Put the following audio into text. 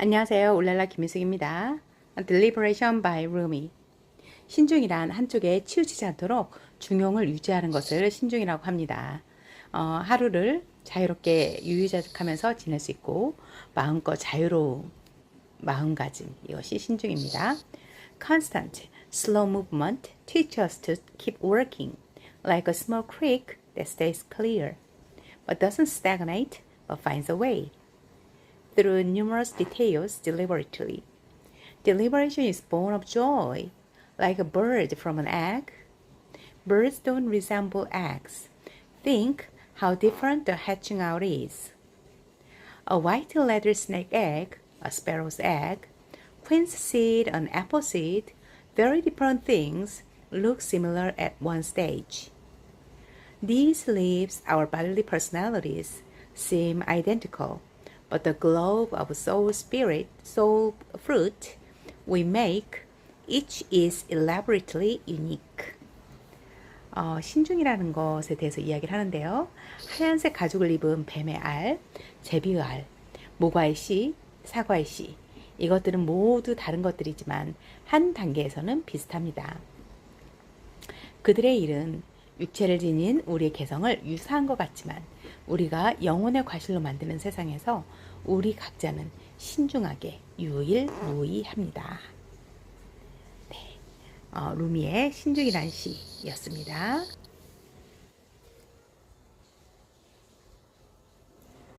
안녕하세요. 울랄라 김희숙입니다. Deliberation by Rumi. 신중이란 한쪽에 치우치지 않도록 중용을 유지하는 것을 신중이라고 합니다. 어, 하루를 자유롭게 유유자적하면서 지낼 수 있고 마음껏 자유로운 마음가짐 이것이 신중입니다. Constant, slow movement teach us to keep working like a small creek that stays clear, but doesn't stagnate but finds a way. Through numerous details deliberately. Deliberation is born of joy, like a bird from an egg. Birds don't resemble eggs. Think how different the hatching out is. A white leather snake egg, a sparrow's egg, quince seed, an apple seed, very different things look similar at one stage. These leaves, our bodily personalities, seem identical, but the globe of soul spirit, soul fruit we make, each is elaborately unique. 어, 신중이라는 것에 대해서 이야기를 하는데요. 하얀색 가죽을 입은 뱀의 알, 제비의 알, 모과의 씨, 사과의 씨. 이것들은 모두 다른 것들이지만 한 단계에서는 비슷합니다. 그들의 일은 육체를 지닌 우리의 개성을 유사한 것 같지만 우리가 영혼의 과실로 만드는 세상에서 우리 각자는 신중하게 유일무이합니다. 네, 어, 루미의 신중이란 시였습니다.